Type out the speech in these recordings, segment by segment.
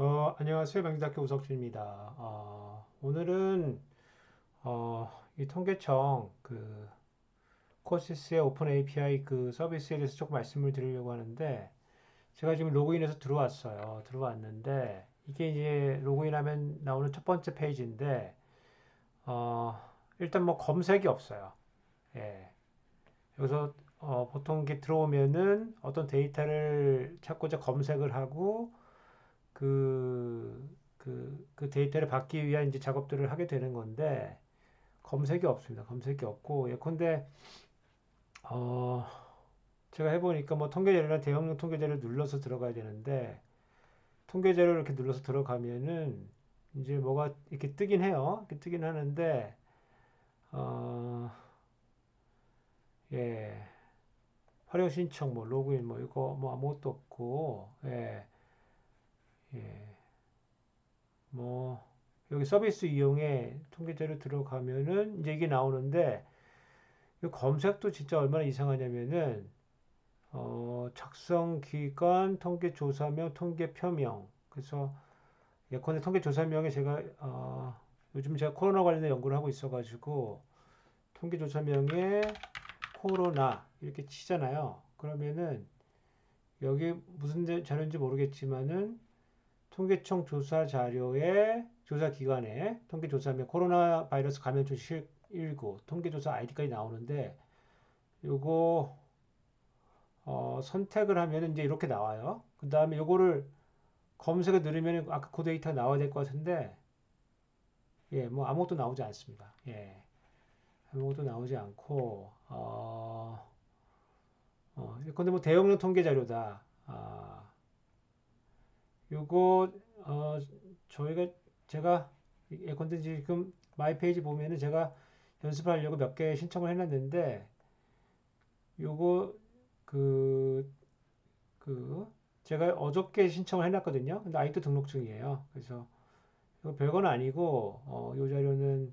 어, 안녕하세요. 명지대학교 우석준입니다. 어, 오늘은 어, 이 통계청 그 코시스의 오픈 API 그 서비스에 대해서 조금 말씀을 드리려고 하는데 제가 지금 로그인해서 들어왔어요. 들어왔는데 이게 이제 로그인하면 나오는 첫 번째 페이지인데 어, 일단 뭐 검색이 없어요. 예. 여기서 어, 보통 이게 들어오면은 어떤 데이터를 찾고자 검색을 하고 그, 그, 그 데이터를 받기 위한 이제 작업들을 하게 되는 건데, 검색이 없습니다. 검색이 없고, 예컨대, 어, 제가 해보니까 뭐 통계자료나 대형용 통계자료를 눌러서 들어가야 되는데, 통계자료를 이렇게 눌러서 들어가면은, 이제 뭐가 이렇게 뜨긴 해요. 이렇게 뜨긴 하는데, 어, 예, 활용 신청, 뭐, 로그인, 뭐, 이거 뭐 아무것도 없고, 예, 예. 뭐 여기 서비스 이용에 통계자료 들어가면은 이제 이게 나오는데 이 검색도 진짜 얼마나 이상하냐면은 어, 작성 기간, 통계 조사명, 통계 표명. 그래서 예컨대 통계 조사명에 제가 어, 요즘 제가 코로나 관련된 연구를 하고 있어 가지고 통계 조사명에 코로나 이렇게 치잖아요. 그러면은 여기 무슨 자료인지 모르겠지만은 통계청 조사 자료에 조사 기관에 통계조사면 코로나 바이러스 감염증 실19 통계조사 아이디까지 나오는데 요거 어, 선택을 하면 이제 이렇게 나와요. 그 다음에 요거를 검색을 누르면 아까 그 데이터 나와야 될 것 같은데 예, 뭐 아무것도 나오지 않습니다. 예. 아무것도 나오지 않고 어, 어, 근데 뭐 대용량 통계 자료다. 아, 요거 어 저희가 제가 예컨대 지금 마이 페이지 보면은 제가 연습하려고 몇 개 신청을 해놨는데 요거 그, 그, 제가 어저께 신청을 해놨거든요. 근데 아직도 등록 중이에요. 그래서, 이거 별건 아니고, 어, 요 자료는,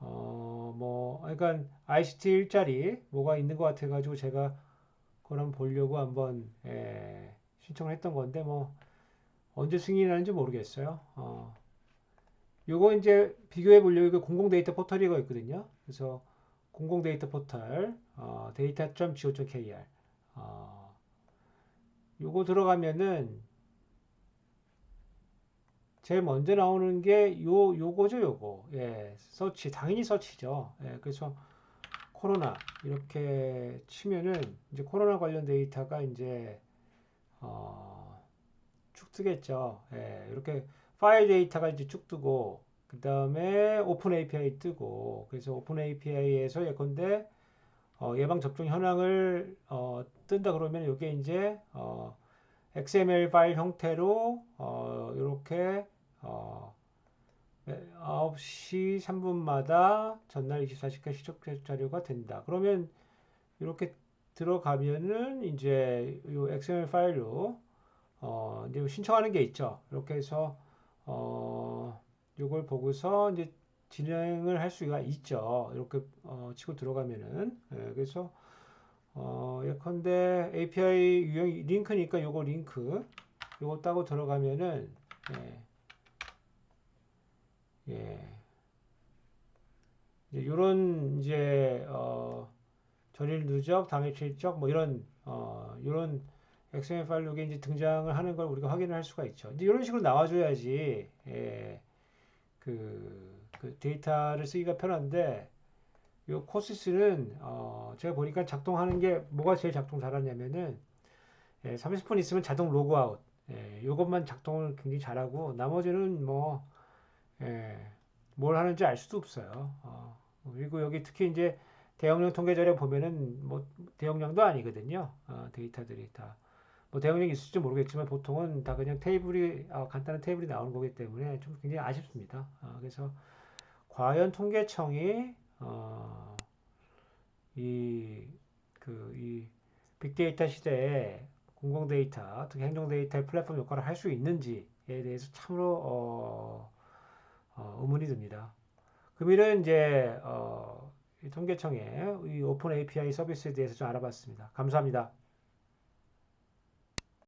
어, 뭐, 그러니까 ICT 일자리 뭐가 있는 것 같아가지고 제가 그걸 한번 보려고 한번, 예, 신청을 했던 건데, 뭐, 언제 승인이 나는지 모르겠어요. 어. 요거 이제 비교해 보려고 이거 공공 데이터 포털이가 있거든요. 그래서 공공 데이터 포털 어, data.go.kr 어, 요거 들어가면은 제일 먼저 나오는 게 요 요거죠, 요거. 예. 서치 당연히 서치죠. 예. 그래서 코로나 이렇게 치면은 이제 코로나 관련 데이터가 이제 어 쭉 뜨겠죠. 예, 이렇게 파일 데이터가 이제 쭉 뜨고 그 다음에 오픈 API 뜨고 그래서 오픈 API에서 예컨대 어, 예방 접종 현황을 어, 뜬다 그러면 이게 이제 어, XML 파일 형태로 어, 이렇게 어, 9시 3분마다 전날 24시간 시적 자료가 된다. 그러면 이렇게 들어가면은 이제 이 XML 파일로 어, 신청하는 게 있죠. 이렇게 해서 어, 이걸 보고서 이제 진행을 할 수가 있죠. 이렇게 어, 치고 들어가면은 예, 그래서 어, 예컨대 API 유형 링크니까 요거 링크 요거 따고 들어가면은 예, 예. 이제 요런 이제 어, 전일 누적, 당일 실적 뭐 이런 어, 이런 XML 파일로 이게 이제 등장을 하는 걸 우리가 확인을 할 수가 있죠. 이제 이런 식으로 나와줘야지 예, 그, 그 데이터를 쓰기가 편한데 이 코시스는 어, 제가 보니까 작동하는 게 뭐가 제일 작동 잘하냐면은 예, 30분 있으면 자동 로그아웃 예, 이것만 작동을 굉장히 잘하고 나머지는 뭐 예, 뭘 하는지 알 수도 없어요. 어, 그리고 여기 특히 이제 대용량 통계 자료 보면은 뭐 대용량도 아니거든요. 어, 데이터들이 다. 뭐 대응력이 있을지 모르겠지만 보통은 다 그냥 테이블이 어, 간단한 테이블이 나오는 거기 때문에 좀 굉장히 아쉽습니다. 어, 그래서 과연 통계청이 어, 이, 그, 이 빅데이터 시대에 공공 데이터, 특히 행정 데이터의 플랫폼 역할을 할 수 있는지에 대해서 참으로 어, 어, 의문이 듭니다. 금일은 이제 어, 통계청의 이 오픈 API 서비스에 대해서 좀 알아봤습니다. 감사합니다.